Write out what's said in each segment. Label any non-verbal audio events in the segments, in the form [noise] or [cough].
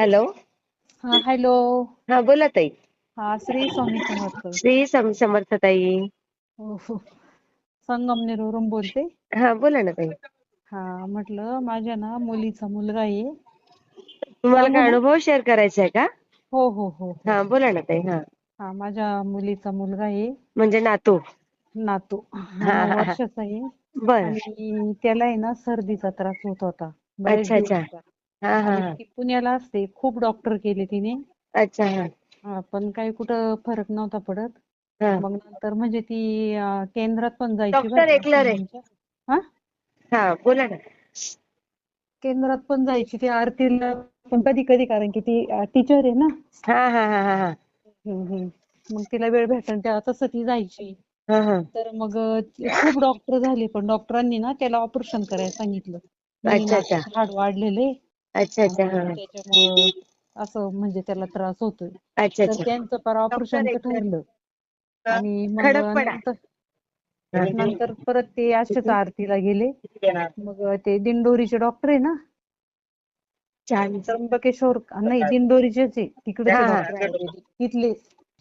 Hello? हा hello. हा बोला ताई. हा श्री स्वामी समर्थ. श्री सम समर्थ ताई. हो हो. संगमनेरवरून बोलते. हा बोला ना ताई. हा म्हटलं माझ्या ना मुलीचा मुलगा आहे. तुम्हाला काय अनुभव शेअर करायचा आहे का? हो हो हो. हो बोला ना ताई हा. हा माझ्या मुलीचा मुलगा आहे. म्हणजे नातू. नातू. नऊ. वर्षाचा आहे. बर. आणि त्याला आहे ना सर्दीचा त्रास होत होता. अच्छा अच्छा. पुण्याला असते खूप डॉक्टर केले तिने. अच्छा हा. पण काही कुठं फरक नव्हता पडत. मग नंतर म्हणजे ती केंद्रात पण जायची बोला ना. केंद्रात पण जायची ती आरतीला पण कधी कधी कारण की ती टीचर आहे ना. मग तिला वेळ भेटेल तेव्हा तसं ती जायची. तर मग खूप डॉक्टर झाले पण डॉक्टरांनी ना त्याला ऑपरेशन करायला सांगितलं. हाड वाढलेले. अच्छा अच्छा. हा. त्याच्यामुळं असं म्हणजे त्याला त्रास होतोय. अच्छा तर अच्छा. त्यांचं पर ऑपरेशनचं एकलर ठरलं. आणि मग नंतर नंतर परत ते असेच आरतीला गेले. मग ते दिंडोरीचे डॉक्टर आहे ना? छान. त्र्यंबकेश्वर. नाही दिंडोरीचेच आहे. तिकडचे हा हा डॉक्टर आयुर्वेदिक तिथले.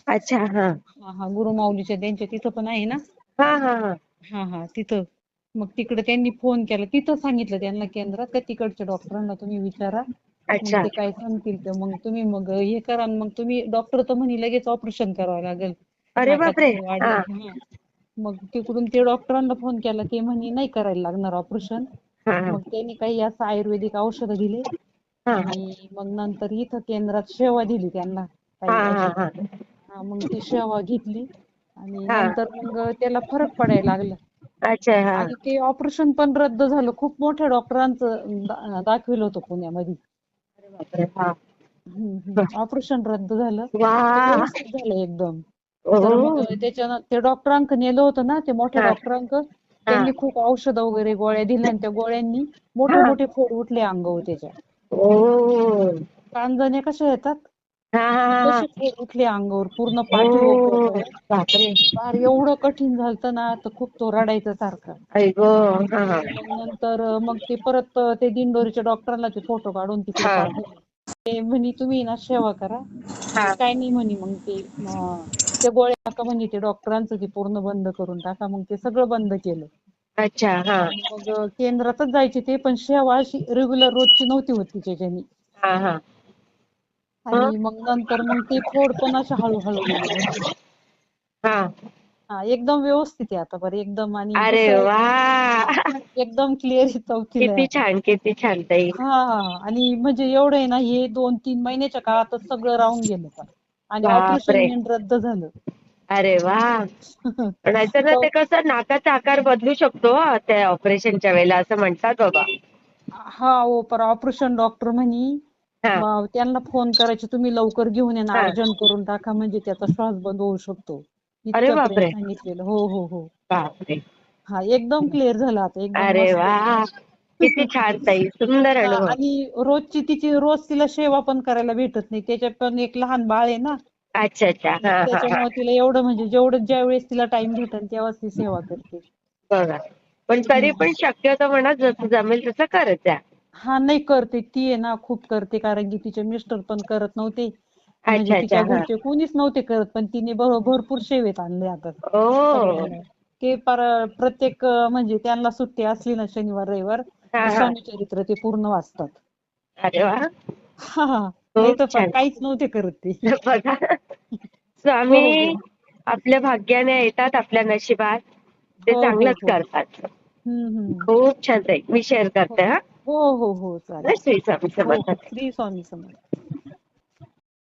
अच्छा हा. हा हा गुरुमाऊलीचे त्यांच्या तिथं पण आहे ना? हा हा हा. हा हा तिथं. मग तिकडे त्यांनी फोन केला. तिथं सांगितलं त्यांना केंद्रात का तिकडच्या डॉक्टरांना तुम्ही विचारा. अच्छा. ते काय सांगतील ते मग तुम्ही मग हे करा आणि मग तुम्ही डॉक्टर तर म्हणे लगेच ऑपरेशन करावं लागेल. अरे बापरे. हा. मग तिकडून ते डॉक्टरांना फोन केला ते म्हणे नाही करायला लागणार ऑपरेशन हा हा. मग त्यांनी काही असं आयुर्वेदिक औषधं दिले. हा. आणि मग नंतर इथं केंद्रात सेवा दिली त्यांना. काही हा हा. हा मग ती सेवा घेतली. आणि हा. नंतर मग त्याला फरक पडायला लागला. अच्छा हा. आणि ते ऑपरेशन पण रद्द झालं. खूप मोठ्या डॉक्टरांचं दा- दाखविलं होतं पुण्यामध्ये. बापरे हा. ऑपरेशन रद्द झालं. वा. व्यवस्थित झालं एकदम. तर मग ते डॉक्टरांक नेलं होतं ना ते मोठ्या हा. डॉक्टरांक त्यांनी खूप औषधं वगैरे गोळ्या दिल्या आणि त्या गोळ्यांनी मोठे हा. मोठे फोड उठले अंगावर त्याच्या. ओ. कांजण्या कशा येतात? फोड उठले अंगावर पूर्ण बापरे फार एवढं कठीण झालतं ना तर खूप तो रडायचा सारखा. आई ग हा हा. आणि मग नंतर मग ते परत ते दिंडोरीच्या डॉक्टरांना ते फोटो काढून तिकडे हा. पाठवले. ते म्हणे तुम्ही ना सेवा करा. हा. काय नाही म्हणे मग ते अं, त्या गोळ्या नका म्हणे ते डॉक्टरांचं ते पूर्ण बंद करून टाका मग ते सगळं बंद केलं. अच्छा हा. आणि मग केंद्रातच जायचे ते पण सेवा अशी रेग्युलर रोजची नव्हती होत तिच्याच्यानी हा हा. आणि मग नंतर मग ते फोड पण असे हळूहळू गेले हा. हा एकदम व्यवस्थित आहे आता बरं एकदम आणि अरे वा. एकदम क्लिअर आहे चौथीला आहे किती आता. छान किती छान ताई. हा आणि म्हणजे एवढं आहे ना हे दोन तीन महिन्याच्या काळातच सगळं राहून गेलं पण. आणि ऑपरेशन मेन रद्द झालं. अरे वा. नाहीतर ना ते [laughs] कसं नाकाचा आकार बदलू शकतो हा त्या ऑपरेशनच्या वेळेला असं म्हणतात बाबा. हा हो पर ऑपरेशन डॉक्टर म्हणी हा मग त्यांना फोन करायचे तुम्ही लवकर घेऊन या ना अर्जंट करून टाका म्हणजे त्याचा श्वास बंद होऊ शकतो. बापरे. सांगितलेलं. हो हो हो. बापरे. हा एकदम क्लिअर झाला आता एकदम किती छान ताई सुंदर अनुभव. आणि रोजची तिची रोज तिला सेवा पण करायला भेटत नाही. त्याच्यात पण एक लहान बाळ आहे ना. अच्छा अच्छा. त्याच्यामुळे तिला एवढं म्हणजे जेवढं ज्या वेळेस तिला टाइम भेटेल तेव्हाच ती सेवा करते. बघा. पण तरी. पण शक्यतो म्हणा जसं जमेल तसं करत जा. हा नाही करते. ती आहे ना खूप करते. कारण की तिचे मिस्टर पण करत नव्हते. म्हणजे तिच्या घरचे कोणीच नव्हते करत पण तिने भरपूर सेवेत आणले आता. सगळ्यांना ते पर प्रत्येक म्हणजे त्यांना सुट्टी असली ना शनिवार रविवार हा हा. स्वामी चरित्र ते पूर्ण वाचतात. अरे वा. हा हा. नाही खूप तर छान. काहीच नव्हते करत ते. [laughs] बघा. हो हो. स्वामी आपल्या भाग्याने येतात आपल्या नशिबात. ते हो हो चांगलंच हो. करतात. हम्म हम्म. खूप छान ताई. मी शेअर करते हा. हो हो हो चालेल. श्री स्वामी हो समर्थ श्री स्वामी समर्थ.